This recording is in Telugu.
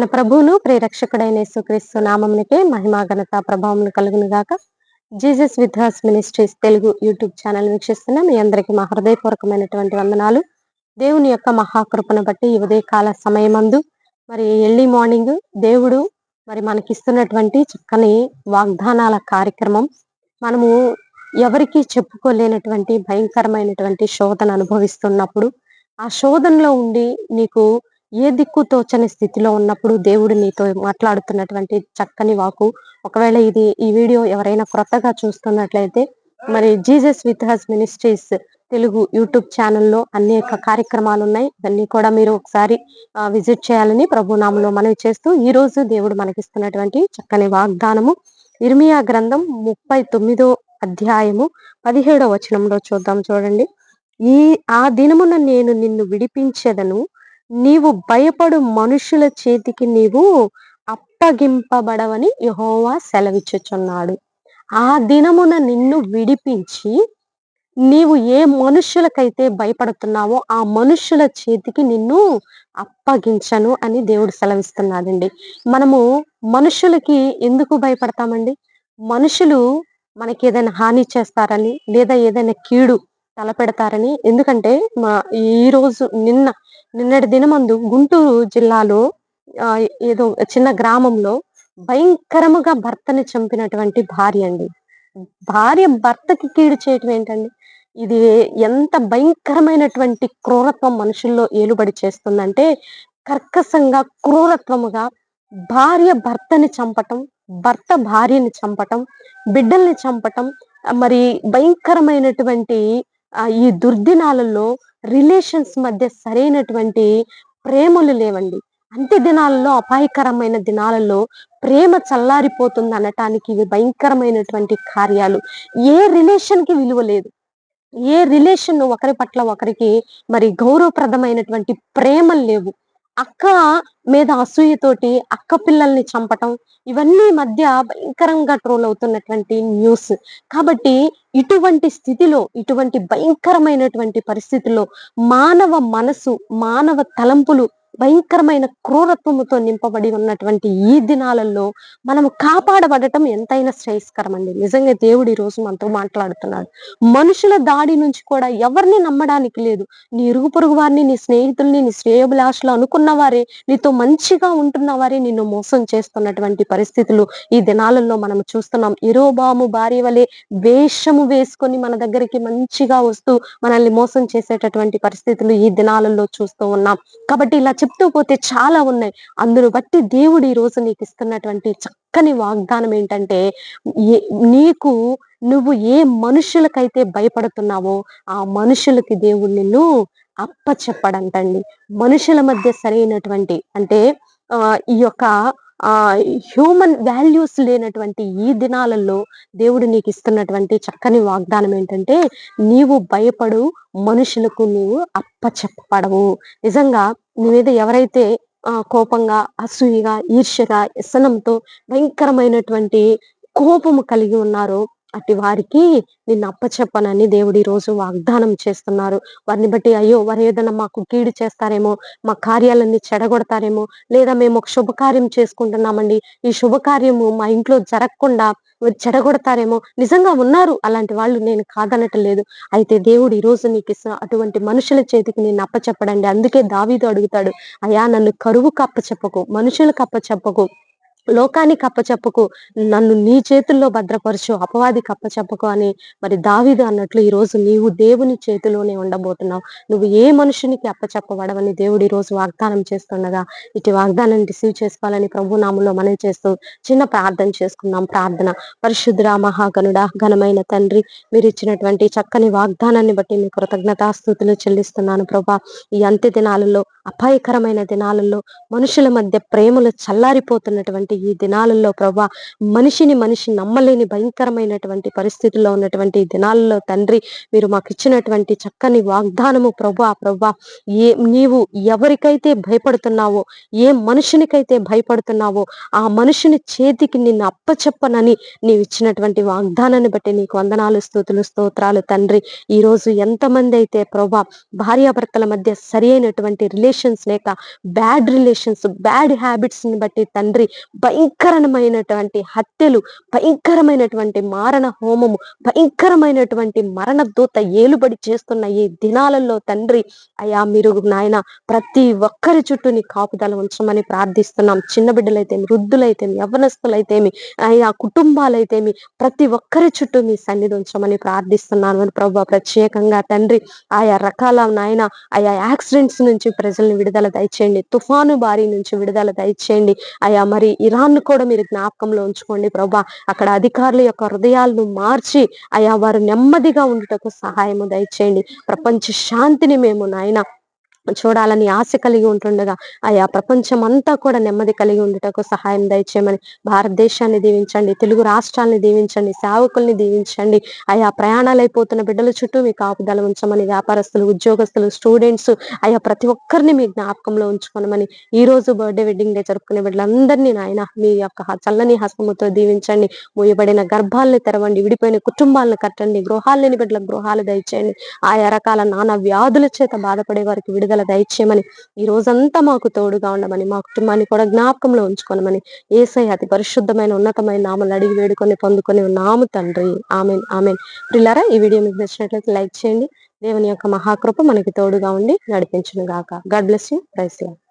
మన ప్రభువును ప్రేరక్షకుడైన యేసుక్రీస్తు నామమునికే మహిమా ఘనత ప్రభావములు కలుగును గాక Jesus with his ministries Telugu YouTube channel వీక్షిస్తున్న మీ అందరికీ మా హృదయపూర్వకమైనటువంటి వందనాలు. దేవుని యొక్క మహాకృపను బట్టి ఈ ఉదయకాల సమయమందు మరి ఎర్లీ మార్నింగ్ దేవుడు మరి మనకిస్తున్నటువంటి చక్కని వాగ్దానాల కార్యక్రమం. మనము ఎవరికీ చెప్పుకోలేనటువంటి భయంకరమైనటువంటి శోధన అనుభవిస్తున్నప్పుడు ఆ శోధనలో ఉండి నీకు ఏ దిక్కు తోచని స్థితిలో ఉన్నప్పుడు దేవుడు నీతో మాట్లాడుతున్నటువంటి చక్కని వాకు ఒకవేళ ఇది ఈ వీడియో ఎవరైనా క్రొత్తగా చూస్తున్నట్లయితే మరి Jesus with his ministries Telugu YouTube ఛానల్లో అనేక కార్యక్రమాలు ఉన్నాయి. ఇవన్నీ కూడా మీరు ఒకసారి విజిట్ చేయాలని ప్రభు నామంలో మనవి చేస్తూ ఈ రోజు దేవుడు మనకిస్తున్నటువంటి చక్కని వాగ్దానము. ఇర్మియా గ్రంథం ముప్పై తొమ్మిదో అధ్యాయము పదిహేడో వచనంలో చూద్దాం చూడండి. ఈ ఆ దినమున నేను నిన్ను విడిపించేదను. నీవు భయపడు మనుషుల చేతికి నీవు అప్పగింపబడవని యహోవా సెలవిచ్చుచున్నాడు. ఆ దినమున నిన్ను విడిపించి నీవు ఏ మనుషులకైతే భయపడుతున్నావో ఆ మనుషుల చేతికి నిన్ను అప్పగించను అని దేవుడు సెలవిస్తున్నాడండి. మనము మనుషులకి ఎందుకు భయపడతామండి? మనుషులు మనకి ఏదైనా హాని చేస్తారని లేదా ఏదైనా కీడు తలపెడతారని ఎందుకంటే మా ఈ రోజు నిన్న నిన్నటి దినమందు గుంటూరు జిల్లాలో ఏదో చిన్న గ్రామంలో భయంకరముగా భర్తని చంపినటువంటి భార్య అండి. భార్య భర్తకి కీడు చేయటం ఏంటండి? ఇది ఎంత భయంకరమైనటువంటి క్రూరత్వం మనుషుల్లో ఏలుబడి చేస్తుందంటే కర్కశంగా క్రూరత్వముగా భార్య భర్తని చంపటం భర్త భార్యని చంపటం బిడ్డల్ని చంపటం మరి భయంకరమైనటువంటి ఈ దుర్దినాలలో రిలేషన్స్ మధ్య సరైనటువంటి ప్రేమలు లేవండి. అంత్య దినాలలో అపాయకరమైన దినాలలో ప్రేమ చల్లారిపోతుంది అనటానికి ఇవి భయంకరమైనటువంటి కార్యాలు. ఏ రిలేషన్కి విలువ లేదు. ఏ రిలేషన్ ఒకరి పట్ల ఒకరికి మరి గౌరవప్రదమైనటువంటి ప్రేమలు లేవు. అక్క మీద అసూయతోటి అక్క పిల్లల్ని చంపటం ఇవన్నీ మధ్య భయంకరంగా ట్రోల్ అవుతున్నటువంటి న్యూస్ కాబట్టి ఇటువంటి స్థితిలో ఇటువంటి భయంకరమైనటువంటి పరిస్థితుల్లో మానవ మనసు మానవ తలంపులు భయంకరమైన క్రూరత్వముతో నింపబడి ఉన్నటువంటి ఈ దినాలలో మనం కాపాడబడటం ఎంతైనా శ్రేయస్కరం అండి నిజంగా దేవుడు రోజు మనతో మాట్లాడుతున్నాడు. మనుషుల దాడి నుంచి కూడా ఎవరిని నమ్మడానికి లేదు. నీ ఇరుగు పొరుగు వారిని నీ స్నేహితుల్ని నీ శ్రేయభిలాషలు అనుకున్న వారే నీతో మంచిగా ఉంటున్న వారే నిన్ను మోసం చేస్తున్నటువంటి పరిస్థితులు ఈ దినాలలో మనం చూస్తున్నాం. ఇరోబాము భార్య వలె వేషము వేసుకొని మన దగ్గరికి మంచిగా వస్తూ మనల్ని మోసం చేసేటటువంటి పరిస్థితులు ఈ దినాలలో చూస్తూ ఉన్నాం. కాబట్టి ఇలా చెప్తూ పోతే చాలా ఉన్నాయి. అందును బట్టి దేవుడు ఈ రోజు నీకు ఇస్తున్నటువంటి చక్కని వాగ్దానం ఏంటంటే నీకు నువ్వు ఏ మనుషులకైతే భయపడుతున్నావో ఆ మనుషులకి దేవుడు నిన్ను అప్ప చెప్పడంటండి మనుషుల మధ్య సరైనటువంటి అంటే ఈ యొక్క ఆ హ్యూమన్ వాల్యూస్ లేనటువంటి ఈ దినాలలో దేవుడు నీకు ఇస్తున్నటువంటి చక్కని వాగ్దానం ఏంటంటే నీవు భయపడు మనుషులకు నీవు అప్పచెప్పడవు నిజంగా నీ మీద ఎవరైతే కోపంగా అసూయగా ఈర్ష్యగా వ్యసనంతో భయంకరమైనటువంటి కోపము కలిగి ఉన్నారో అటు వారికి నిన్ను అప్పచెప్పనని దేవుడు ఈ రోజు వాగ్దానం చేస్తున్నారు. వారిని బట్టి అయ్యో వారు ఏదైనా మాకు కీడు చేస్తారేమో మా కార్యాలన్నీ చెడగొడతారేమో లేదా మేము ఒక శుభకార్యం చేసుకుంటున్నామండి. ఈ శుభకార్యము మా ఇంట్లో జరగకుండా చెడగొడతారేమో నిజంగా ఉన్నారు అలాంటి వాళ్ళు నేను కాదనటం లేదు అయితే దేవుడు ఈ రోజు నీకు అటువంటి మనుషుల చేతికి నేను అప్పచెప్పడండి. అందుకే దావీదు అడుగుతాడు అయా నన్ను కరువుకు అప్పచెప్పకు మనుషులకు అప్పచెప్పకు లోకానికి అప్పచెప్పకు నన్ను నీ చేతుల్లో భద్రపరచు అపవాది కప్పచెప్పకు అని మరి దావిదు అన్నట్లు ఈ రోజు నీవు దేవుని చేతిలోనే ఉండబోతున్నావు. నువ్వు ఏ మనుషునికి అప్పచెప్పబడవని దేవుడు ఈరోజు రోజు వాగ్దానం చేస్తుండగా ఇటు వాగ్దానం రిసీవ్ చేసుకోవాలని ప్రభు నామంలో మనం చేస్తూ చిన్న ప్రార్థన చేసుకున్నాం ప్రార్థన. పరిశుద్ధ మహాగనుడ ఘనమైన తండ్రి మీరు ఇచ్చినటువంటి చక్కని వాగ్దానాన్ని బట్టి మీ కృతజ్ఞతాస్థుతులు చెల్లిస్తున్నాను ప్రభా. ఈ అంత్య దినాలలో అపాయకరమైన దినాలలో మనుషుల మధ్య ప్రేమలు చల్లారిపోతున్నటువంటి ఉన్నటువంటి ఈ దినాలలో ప్రభా మనిషిని మనిషి నమ్మలేని భయంకరమైనటువంటి పరిస్థితుల్లో ఉన్నటువంటి దినాలలో తండ్రి మీరు మాకు ఇచ్చినటువంటి చక్కని వాగ్దానము ప్రభా ప్రభా ఏ నీవు ఎవరికైతే భయపడుతున్నావో ఏ మనుషునికైతే భయపడుతున్నావో ఆ మనుషుని చేతికి నిన్ను అప్పచెప్పనని నీవు ఇచ్చినటువంటి వాగ్దానాన్ని బట్టి నీకు వందనాలు స్థుతులు స్తోత్రాలు తండ్రి. ఈ రోజు ఎంతమంది అయితే ప్రభా భార్యాభర్తల మధ్య సరి అయినటువంటి రిలేషన్స్ లేక బ్యాడ్ రిలేషన్స్ బ్యాడ్ హ్యాబిట్స్ని బట్టి తండ్రి భయంకరమైనటువంటి హత్యలు భయంకరమైనటువంటి మారణ హోమము భయంకరమైనటువంటి మరణ దూత ఏలుబడి చేస్తున్న ఈ దినాలలో తండ్రి అయా మీరు నాయన ప్రతి ఒక్కరి చుట్టూ నీ కాపుదల ఉంచమని ప్రార్థిస్తున్నాం. చిన్న బిడ్డలైతేమి వృద్ధులైతేమి యవనస్తులైతేమి ఆయా కుటుంబాలైతేమి ప్రతి ఒక్కరి చుట్టూ మీ సన్నిధి ఉంచమని ప్రార్థిస్తున్నాను. ప్రభు ప్రత్యేకంగా తండ్రి ఆయా రకాల నాయన ఆయా యాక్సిడెంట్స్ నుంచి ప్రజల్ని విడుదల దయచేయండి. తుఫాను బారి నుంచి విడుదల దయచేయండి. అయా మరి ఇరాన్ కూడా మీరు జ్ఞాపకంలో ఉంచుకోండి ప్రభా. అక్కడ అధికారుల యొక్క హృదయాలను మార్చి అయా వారు నెమ్మదిగా ఉండటకు సహాయము దయచేయండి. ప్రపంచ శాంతిని మేము నాయన చూడాలని ఆశ కలిగి ఉంటుండగా ఆయా ప్రపంచం అంతా కూడా నెమ్మది కలిగి ఉండటకు సహాయం దయచేయమని భారతదేశాన్ని దీవించండి తెలుగు రాష్ట్రాలని దీవించండి సేవకుల్ని దీవించండి. ఆయా ప్రయాణాలు అయిపోతున్న బిడ్డల చుట్టూ మీ కాపుదల ఉంచమని వ్యాపారస్తులు ఉద్యోగస్తులు స్టూడెంట్స్ ఆయా ప్రతి ఒక్కరిని మీ జ్ఞాపకంలో ఉంచుకోనమని ఈ రోజు బర్త్డే వెడ్డింగ్ డే జరుపుకునే బిడ్డలందరినీ నాయన మీ యొక్క చల్లని హస్తముతో దీవించండి. మూయబడిన గర్భాలను తెరవండి విడిపోయిన కుటుంబాలను కట్టండి గృహాలు లేని బిడ్డలకు గృహాలు దయచేయండి. ఆయా రకాల నానా వ్యాధుల చేత బాధపడే వారికి విడుదల దయచేయమని ఈ రోజంతా మాకు తోడుగా ఉండమని మా కుటుంబాన్ని కూడా జ్ఞాపకంలో ఉంచుకోనమని ఏసై అతి పరిశుద్ధమైన ఉన్నతమైన నామలు అడిగి వేడుకొని పొందుకొని నాము తండ్రి. Amen amen. ప్రిల్లారా ఈ వీడియో మీకు నచ్చినట్లయితే లైక్ చేయండి. దేవుని యొక్క మహాకృప మనకి తోడుగా ఉండి నడిపించును గాక. God bless you. ప్రైస్